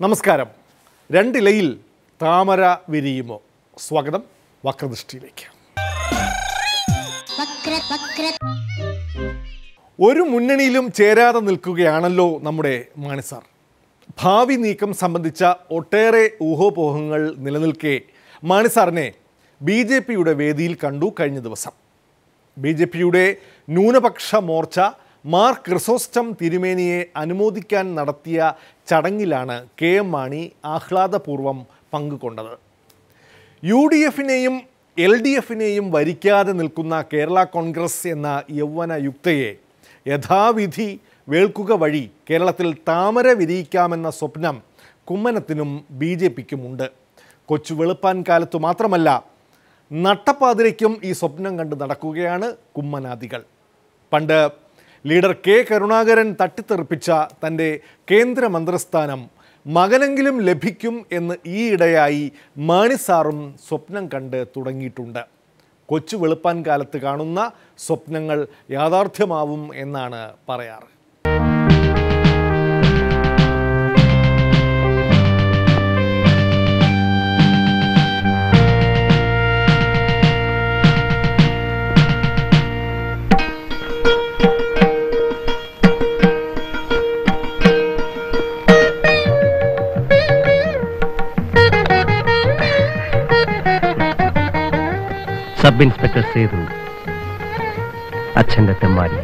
നമസ്കാരം. രണ്ടിലയിൽ താമര വിരിയുമോ? സ്വാഗതം വക്രദൃഷ്ടിയിലേക്ക്. വക്ര വക്ര ഒരു മുന്നണിയിലും ചേരാതെ നിൽക്കുകയാണല്ലോ നമ്മുടെ മാണിസാർ ഭാവി നീക്കം സംബന്ധിച്ച ഒട്ടേറെ ഊഹോപോഹങ്ങൾ നിലനിൽക്കെ മാണിസാറിനെ ബി ജെ പിയുടെ വേദിയിൽ കണ്ടു കഴിഞ്ഞ ദിവസം. ബി ജെ പിയുടെ ന്യൂനപക്ഷ മോർച്ച മാർ ക്രിസോസ്റ്റം തിരുമേനിയെ അനുമോദിക്കാൻ നടത്തിയ ചടങ്ങിലാണ് കെ എം മാണി ആഹ്ലാദപൂർവം പങ്കുകൊണ്ടത്. യു ഡി എഫിനെയും എൽ ഡി എഫിനെയും വരിക്കാതെ നിൽക്കുന്ന കേരള കോൺഗ്രസ് എന്ന യൗവന യുക്തയെ യഥാവിധി വേൾക്കുക വഴി കേരളത്തിൽ താമര വിരിയിക്കാമെന്ന സ്വപ്നം കുമ്മനത്തിനും ബി ജെ പിക്കുമുണ്ട് കൊച്ചു വെളുപ്പാൻ കാലത്തു മാത്രമല്ല നട്ടപ്പാതിരയ്ക്കും ഈ സ്വപ്നം കണ്ട് നടക്കുകയാണ് കുമ്മനാദികൾ. പണ്ട് ലീഡർ കെ കരുണാകരൻ തട്ടിത്തെറിപ്പിച്ച തന്റെ കേന്ദ്രമന്ത്രിസ്ഥാനം മകനെങ്കിലും ലഭിക്കും എന്ന് ഈയിടെയായി മാണിസാറും സ്വപ്നം കണ്ട് തുടങ്ങിയിട്ടുണ്ട്. കൊച്ചു വെളുപ്പാൻ കാലത്ത് കാണുന്ന സ്വപ്നങ്ങൾ യാഥാർത്ഥ്യമാവും എന്നാണ് പറയാറ്. സബ് ഇൻസ്പെക്ടർ സേതു അച്ഛന്റെ തെമ്മാരി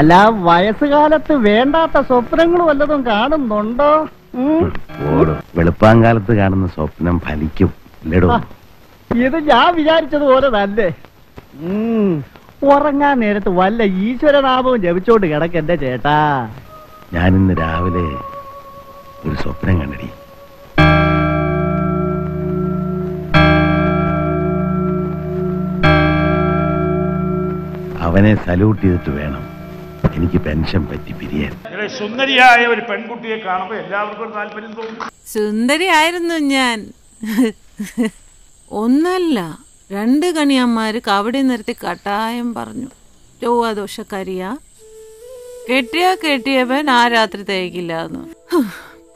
അല്ല വയസ്സുകാലത്ത് വേണ്ടാത്ത സ്വപ്നങ്ങൾ വല്ലതും കാണുന്നുണ്ടോ? വെളുപ്പാങ്കാലത്ത് കാണുന്ന സ്വപ്നം ഫലിക്കും. ഇത് ഞാൻ വിചാരിച്ചതുപോലെ തന്നെ ഉറങ്ങാൻ നേരത്ത് വല്ല ഈശ്വരനാമവും ജപിച്ചോണ്ട് കിടക്കെന്റെ ചേട്ടാ. ഞാൻ ഇന്ന് രാവിലെ ഒരു സ്വപ്നം കണ്ടടി. അവനെ സല്യൂട്ട് ചെയ്തിട്ട് വേണം എനിക്ക് പെൻഷൻ പറ്റി പിരിയാൻ. സുന്ദരിയായ ഒരു പെൺകുട്ടിയെ കാണുമ്പോൾ എല്ലാവർക്കും ഒരു താല്പര്യം തോന്നും. സുന്ദരിയായിരുന്നു ഞാൻ. ഒന്നല്ല രണ്ട് കണിയന്മാര് കവടി നിർത്തി കട്ടായം പറഞ്ഞു. ചൊവ്വാദോഷക്കാരിയാ കെട്ടിയാ കെട്ടിയവൻ ആ രാത്രി തേക്കില്ലാന്ന്.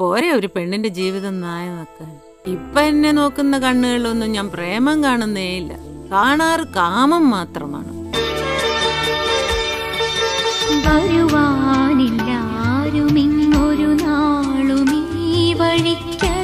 പോരെ ഒരു പെണ്ണിന്റെ ജീവിതം നായ നോക്കാൻ. ഇപ്പൊ എന്നെ നോക്കുന്ന കണ്ണുകളിലൊന്നും ഞാൻ പ്രേമം കാണുന്നേയില്ല. കാണാറ് കാമം മാത്രമാണ്. വരുവാനില്ലാരുമിങ്ങൊരു നാളും ഈ വഴിക്കറിയാം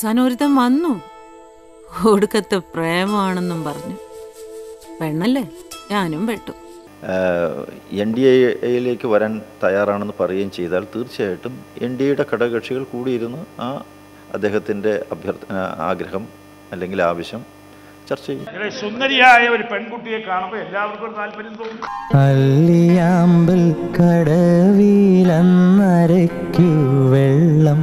അവസാനം ഒരുത്തൻ വന്നു. ഒടുക്കത്തെ പ്രേമമാണെന്നും പറഞ്ഞു. പെണ്ണല്ലേ? ഞാനും പെട്ടു. എൻ ഡി എയിലേക്ക് വരാൻ തയ്യാറാണെന്ന് പറയുകയും ചെയ്താൽ തീർച്ചയായിട്ടും എൻ ഡി എയുടെ ഘടകകക്ഷികൾ കൂടിയിരുന്ന് ആ അദ്ദേഹത്തിന്റെ അഭ്യർത്ഥന ആഗ്രഹം അല്ലെങ്കിൽ ആവശ്യം ചർച്ച ചെയ്യും. സുന്ദരിയായ ഒരു പെൺകുട്ടിയെ കാണുമ്പോൾ എല്ലാവർക്കും ഒരു താല്പര്യം തോന്നും. കടവിലന്നരയ്ക്കു വെള്ളം.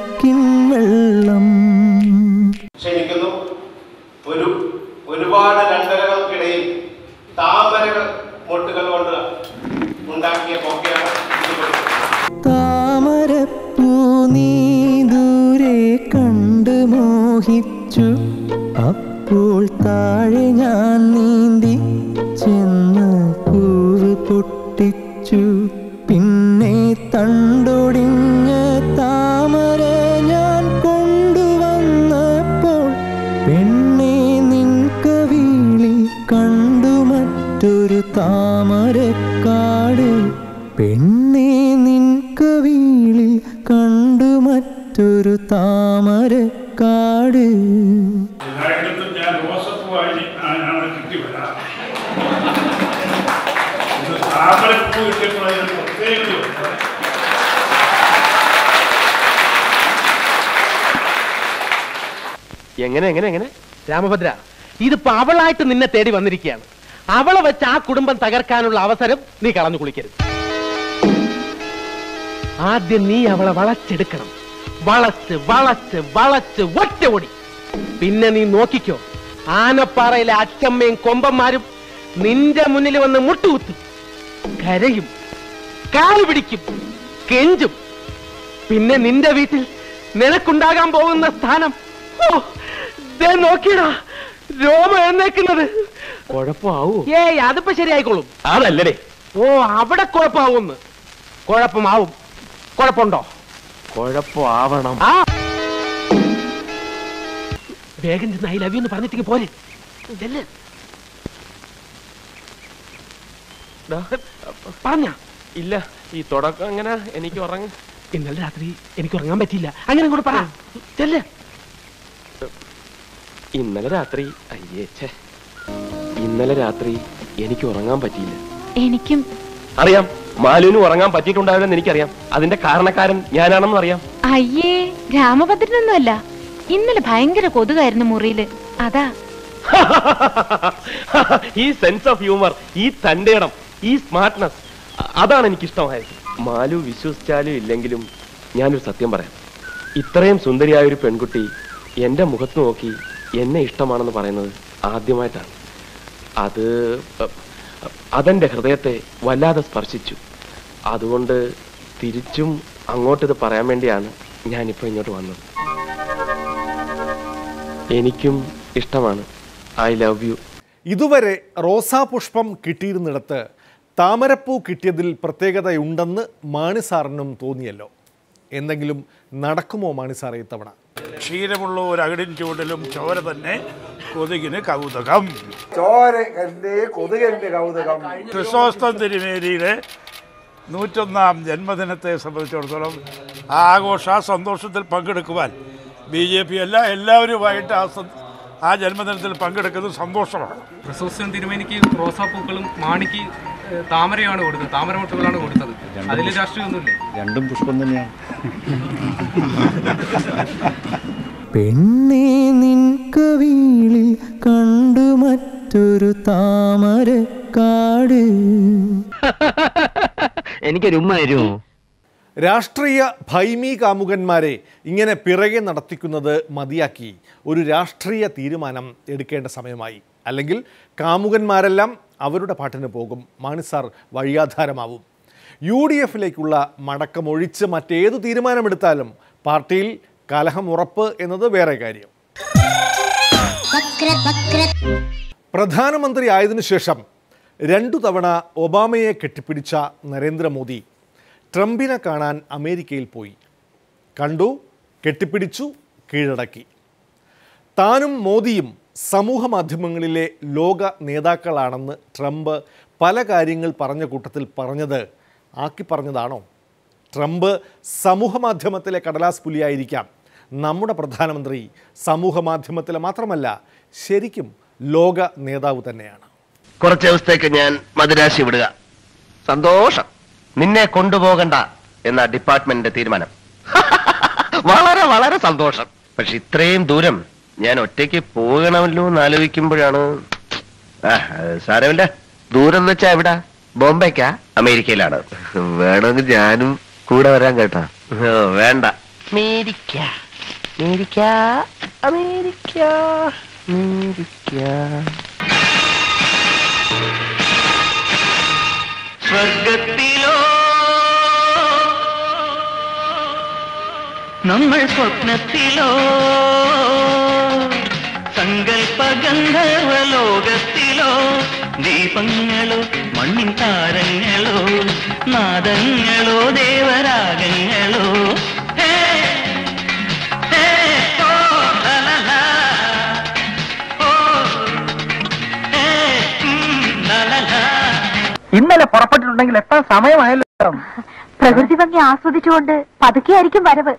അപ്പോൾ താഴെ ഞാൻ നീന്തി ചെന്ന് കൂവ് പൊട്ടിച്ചു. പിന്നെ തണ്ടൊടിഞ്ഞ താമര ഞാൻ കൊണ്ടുവന്നപ്പോൾ പെണ്ണെ നിൻകവിളി കണ്ടു മറ്റൊരു താമരക്കാട്. പെണ് താമരക്കാട്. എല്ലായിടത്തും ഞാൻ റോസപ്പൂവായി ആണ് കിട്ടി വരാം. ഇത് താമരപ്പൂ കിട്ടിയപ്പോൾ അതിന് പ്രത്യേകതയുണ്ട്. എങ്ങനെ എങ്ങനെ എങ്ങനെ? രാമഭദ്ര ഇതിപ്പോ അവളായിട്ട് നിന്നെ തേടി വന്നിരിക്കുകയാണ്. അവളെ വെച്ച് ആ കുടുംബം തകർക്കാനുള്ള അവസരം നീ കളഞ്ഞു കുളിക്കരുത്. ആദ്യം നീ അവളെ വളച്ചെടുക്കണം. വളച്ച് വളച്ച് വളച്ച് ഒറ്റ ഓടി പിന്നെ നീ നോക്കിക്കോ ആനപ്പാറയിലെ അച്ചമ്മയും കൊമ്പന്മാരും നിന്റെ മുന്നിൽ വന്ന് മുട്ടുകുത്തും. കരയും കാൽ പിടിക്കും കെഞ്ചും. പിന്നെ നിന്റെ വീട്ടിൽ നിനക്കുണ്ടാകാൻ പോകുന്ന സ്ഥാനം. ഓ ദേ നോക്കിയടാ രോമ എഴുന്നേക്കുന്നത്. കുഴപ്പമാവൂ? ഏയ് അതിപ്പോ ശരിയായിക്കോളും. അതല്ലേ ഓ അവിടെ കുഴപ്പമാവുമെന്ന്. കുഴപ്പമാവും. കുഴപ്പമുണ്ടോ? കുഴപ്പമാവണം. വേഗം ചെന്ന് ഐ ലവ് യു എന്ന് പറഞ്ഞിട്ടേക്ക് പോരെ. ചെല്ല്. പറഞ്ഞ. ഇല്ല ഈ തുടക്കം അങ്ങനെ എനിക്ക് ഉറങ്ങ? ഇന്നലെ രാത്രി എനിക്ക് ഉറങ്ങാൻ പറ്റിയില്ല. അങ്ങനെ കൂടെ പറ. ചെല്ല്. ഇന്നലെ രാത്രി അയ്യേ ഛേ. ഇന്നലെ രാത്രി എനിക്ക് ഉറങ്ങാൻ പറ്റിയില്ല. എനിക്കും അറിയാം. മാലുവിന് ഉറങ്ങാൻ പറ്റിയിട്ടുണ്ടാവില്ലെന്ന് എനിക്കറിയാം. അതിന്റെ കാരണക്കാരൻ ഞാനാണെന്ന് അറിയാം. അയ്യേ രാമഭദ്രനൊന്നുമല്ല. ഇന്നലെ ഭയങ്കര കൊതുകായിരുന്നു മുറിയിൽ. അതാ. ഈ സെൻസ് ഓഫ് ഹ്യൂമർ ഈ തണ്ടേടം ഈ സ്മാർട്ട്നെസ് അതാണ് എനിക്ക് ഇഷ്ടമായത് മാലു വിശ്വസിച്ചാലും ഇല്ലെങ്കിലും ഞാനൊരു സത്യം പറയാം. ഇത്രയും സുന്ദരിയായ ഒരു പെൺകുട്ടി എന്റെ മുഖത്ത് നോക്കി എന്നെ ഇഷ്ടമാണെന്ന് പറയുന്നത് ആദ്യമായിട്ടാണ്. അത് അതെന്റെ ഹൃദയത്തെ വല്ലാതെ സ്പർശിച്ചു. അതുകൊണ്ട് തിരിച്ചും അങ്ങോട്ടിത് പറയാൻ വേണ്ടിയാണ് ഞാനിപ്പോൾ ഇങ്ങോട്ട് വന്നത്. എനിക്കും ഇഷ്ടമാണ്. I love you. ഇതുവരെ റോസാപുഷ്പം കിട്ടിയിരുന്നിടത്ത് താമരപ്പൂ കിട്ടിയതിൽ പ്രത്യേകതയുണ്ടെന്ന് മാണിസാറിനും തോന്നിയല്ലോ. എന്തെങ്കിലും നടക്കുമോ മാണിസാറെ ഇത്തവണ? ക്ഷീരമുള്ള ഒരു അകിടിൻ ചൂടിലും ചോര തന്നെ. കൊതുകിന് കൗതുകം. ചോരകന്റെ കൊതുകന്റെ കൗതുകം ക്രിസോസ്തം തിരുമേരിയിലെ നൂറ്റൊന്നാം ജന്മദിനത്തെ സംബന്ധിച്ചിടത്തോളം ആ ആഘോഷ ആ സന്തോഷത്തിൽ പങ്കെടുക്കുവാൻ ബി ജെ പി അല്ല എല്ലാവരുമായിട്ട് ആ ആ ജന്മദിനത്തിൽ പങ്കെടുക്കുന്നത് സന്തോഷമാണ്. ക്രിസോസ്റ്റം തിരുമേനിക്ക് റോസാപ്പൂക്കളും മാണിക്ക് താമരയാണ് കൊടുത്തത്. താമരമുട്ടുകളാണ് കൊടുത്തത്. അതിൽ രാഷ്ട്രീയമൊന്നുമില്ല. രണ്ടും പുഷ്പം തന്നെയാണ്. പെണ്ണേ നിൻ കവിളിൽ കണ്ടു മറ്റൊരു താമരക്കാട്. എനിക്കൊരു രാഷ്ട്രീയ ഭൈമി കാമുകന്മാരെ ഇങ്ങനെ പിറകെ നടത്തിക്കുന്നത് മതിയാക്കി. ഒരു രാഷ്ട്രീയ തീരുമാനം എടുക്കേണ്ട സമയമായി. അല്ലെങ്കിൽ കാമുകന്മാരെല്ലാം അവരുടെ പാട്ടിന് പോകും. മാണിസാർ വഴിയാധാരമാവും. യു ഡി എഫിലേക്കുള്ള മടക്കമൊഴിച്ച് മറ്റേതു തീരുമാനമെടുത്താലും പാർട്ടിയിൽ കലഹം ഉറപ്പ് എന്നത് വേറെ കാര്യം. പ്രധാനമന്ത്രി ആയതിനു ശേഷം രണ്ടു തവണ ഒബാമയെ കെട്ടിപ്പിടിച്ച നരേന്ദ്രമോദി ട്രംപിനെ കാണാൻ അമേരിക്കയിൽ പോയി. കണ്ടു കെട്ടിപ്പിടിച്ചു കീഴടക്കി. താനും മോദിയും സമൂഹ മാധ്യമങ്ങളിലെ ലോക നേതാക്കളാണെന്ന് ട്രംപ് പല കാര്യങ്ങൾ പറഞ്ഞ കൂട്ടത്തിൽ പറഞ്ഞത് ആക്കി പറഞ്ഞതാണോ? ട്രംപ് സമൂഹ മാധ്യമത്തിലെ കടലാസ് പുലിയായിരിക്കാം. നമ്മുടെ പ്രധാനമന്ത്രി സമൂഹ മാധ്യമത്തിൽ മാത്രമല്ല ശരിക്കും ലോക നേതാവ് തന്നെയാണ്. കുറച്ച് ദിവസത്തേക്ക് ഞാൻ മദുരാശി വിടുക. സന്തോഷം. നിന്നെ കൊണ്ടുപോകണ്ട എന്ന ഡിപ്പാർട്ട്മെന്റിന്റെ തീരുമാനം. വളരെ വളരെ സന്തോഷം. പക്ഷെ ഇത്രയും ദൂരം ഞാൻ ഒറ്റയ്ക്ക് പോകണമല്ലോ എന്ന് ആലോചിക്കുമ്പോഴാണ്. ആ, സാരമില്ല. ദൂരം എന്ന് വെച്ചാ എവിടാ? ബോംബെക്കാ? അമേരിക്കയിലാണ്. വേണമെങ്കിൽ ഞാനും കൂടെ വരാൻ കേട്ടാ. വേണ്ട. അമേരിക്ക. അമേരിക്ക അമേരിക്ക അമേരിക്ക സ്വർഗത്തിലോ നമ്മൾ സ്വപ്നത്തിലോ സങ്കൽപ്പ ഗന്ധർവലോകത്തിലോ ദീപങ്ങളോ മണ്ണിൻ താരങ്ങളോ നാദങ്ങളോ ദേവരാഗങ്ങളോ ഇന്നലെ പുറപ്പെട്ടിട്ടുണ്ടെങ്കിൽ എത്താൻ സമയമായല്ലോ. പ്രകൃതി ഭംഗി ആസ്വദിച്ചുകൊണ്ട് പതുക്കെ ആയിരിക്കും വരവ്.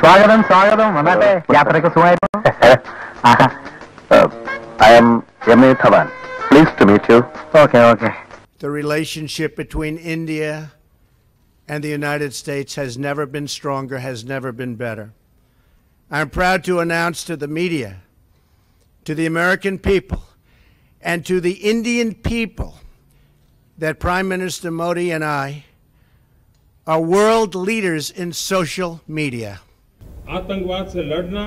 സ്വാഗതം സ്വാഗതം. വന്നാലേ യാത്രയ്ക്ക് സുഖമായിരുന്നു? ആഹാ. I'm M A Dhawan. Nice to meet you. Okay, okay. The relationship between India and the United States has never been stronger, has never been better. I'm proud to announce to the media, to the American people, and to the Indian people that Prime Minister Modi and I are world leaders in social media. आतंकवाद से लड़ना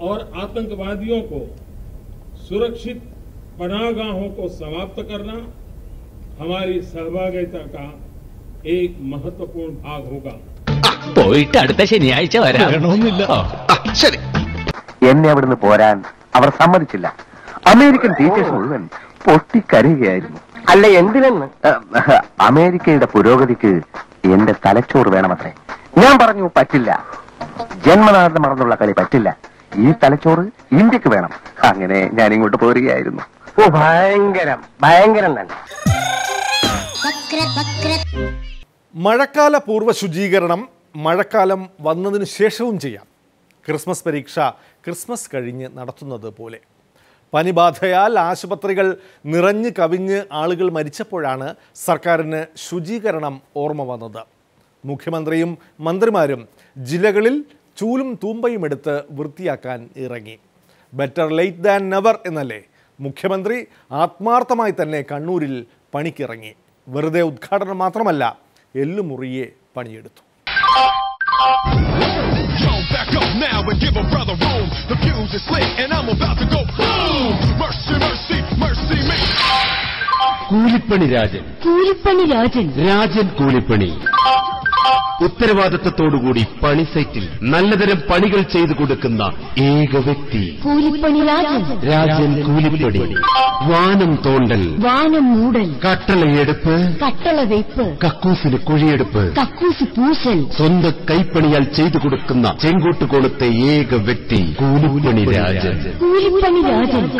और आतंकवादियों को सुरक्षित पनाहगाहों को समाप्त करना हमारी सहभागिता का एक महत्वपूर्ण भाग होगा പോയിട്ട് അടുത്ത ശനിയാഴ്ച വരാം ശരി എന്നെ അവിടുന്ന് പോരാൻ അവർ സമ്മതിച്ചില്ല അമേരിക്കൻ ടീച്ചേഴ്സ് മുഴുവൻ പൊട്ടിക്കരയുകയായിരുന്നു അല്ല എന്തിനെന്ന് അമേരിക്കയുടെ പുരോഗതിക്ക് എന്റെ തലച്ചോറ് വേണമത്രേ ഞാൻ പറഞ്ഞു പറ്റില്ല ജന്മനാഥം മറന്നുള്ള കളി പറ്റില്ല ഈ തലച്ചോറ് ഇന്ത്യക്ക് വേണം അങ്ങനെ ഞാൻ ഇങ്ങോട്ട് പോരുകയായിരുന്നു ഓ തന്നെ. മഴക്കാല പൂർവ ശുചീകരണം മഴക്കാലം വന്നതിന് ശേഷവും ചെയ്യാം. ക്രിസ്മസ് പരീക്ഷ ക്രിസ്മസ് കഴിഞ്ഞ് നടത്തുന്നത് പോലെ. പനിബാധയാൽ ആശുപത്രികൾ നിറഞ്ഞു കവിഞ്ഞ് ആളുകൾ മരിച്ചപ്പോഴാണ് സർക്കാരിന് ശുചീകരണം ഓർമ്മ വന്നത്. മുഖ്യമന്ത്രിയും മന്ത്രിമാരും ജില്ലകളിൽ ചൂലും തൂമ്പയും എടുത്ത് വൃത്തിയാക്കാൻ ഇറങ്ങി. ബെറ്റർ ലേറ്റ് ദാൻ നെവർ എന്നല്ലേ? മുഖ്യമന്ത്രി ആത്മാർത്ഥമായി തന്നെ കണ്ണൂരിൽ പണിക്കിറങ്ങി. വെറുതെ ഉദ്ഘാടനം മാത്രമല്ല എല്ലുമുറിയെ പണിയെടുത്തു. കൂലിപ്പണി രാജൻ. കൂലിപ്പണി രാജൻ. രാജൻ കൂലിപ്പണി. ഉത്തരവാദിത്തത്തോടുകൂടി പണി സൈറ്റിൽ നല്ലതരം പണികൾ ചെയ്തു കൊടുക്കുന്ന ഏക വ്യക്തി. കൂലിപ്പണി രാജൻ. രാജൻ കൂലിപ്പണി. വാനം തോണ്ടൽ. വാനം മൂടൽ. കട്ടളയെടുപ്പ് കട്ടള വെയ്പ്പ് കക്കൂസിന് കുഴിയെടുപ്പ്. കക്കൂസ് പൂസൽ സ്വന്തം കൈപ്പണിയാൽ ചെയ്തു കൊടുക്കുന്ന ചെങ്കോട്ടുകോണത്തെ ഏക വ്യക്തി. കൂലിപ്പണി രാജൻ. കൂലിപ്പണി രാജൻ.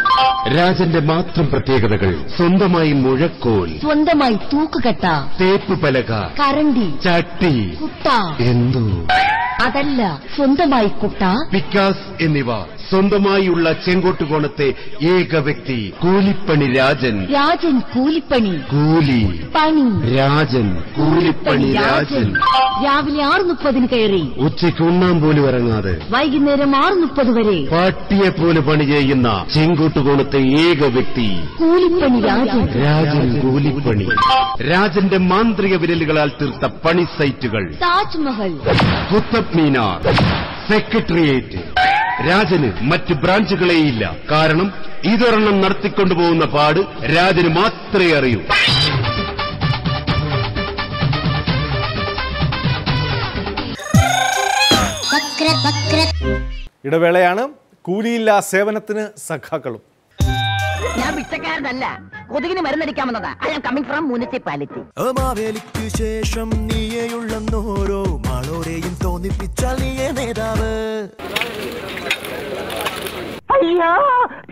രാജന്റെ മാത്രം പ്രത്യേകതകൾ. സ്വന്തമായി മുഴക്കോൽ സ്വന്തമായി തൂക്കുകട്ട തേപ്പ് പലക കരണ്ടി ചട്ടി കുട്ട. എന്തോ? അതല്ല സ്വന്തമായി കുട്ട. വികാസ് എന്നിവ. സ്വന്തമായുള്ള ചെങ്കോട്ടുകോണത്തെ ഏക വ്യക്തി കൂലിപ്പണി രാജൻ. രാജൻ കൂലിപ്പണി. കൂലി. പണി. രാജൻ. കൂലിപ്പണി രാജൻ. രാവിലെ ആറ് മുപ്പതിന് കയറി. ഉച്ചയ്ക്ക് ഉണ്ണാൻ പോലും ഇറങ്ങാതെ. വൈകുന്നേരം ആറ് മുപ്പത് വരെ. പട്ടിയെ പോലെ പണി ചെയ്യുന്ന ചെങ്കോട്ടുകോണത്തെ ഏക വ്യക്തി. കൂലിപ്പണി രാജൻ. രാജൻ കൂലിപ്പണി. രാജന്റെ മാന്ത്രിക വിരലുകളാൽ തീർത്ത പണി സൈറ്റുകൾ. താജ്മഹൽ. കുത്തബ് മീനാർ സെക്രട്ടേറിയറ്റ്. രാജന് മറ്റ് ബ്രാഞ്ചുകളേയില്ല. കാരണം ഇതൊരെണ്ണം നടത്തിക്കൊണ്ടുപോകുന്ന പാട് രാജന് മാത്രമേ അറിയൂ. ഇടവേളയാണ് കൂലിയില്ലാ സേവനത്തിന് സഖാക്കളും. ഞാൻ പിച്ചക്കാരനല്ല കൊതുകിന് മരുന്നടിക്കാമെന്നതാ. I am coming from municipality മാവേലിക്ക് ശേഷം നീയെയുള്ളെന്നോരോ മാളോരെയും തോന്നിപ്പിച്ചാൽ നീയേ നേതാവ്. അയ്യോ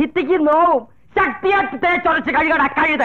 ഭിത്തിക്ക് നോവും. ശക്തിയാക്കി തേച്ചൊരച്ച് കഴുകട കഴുത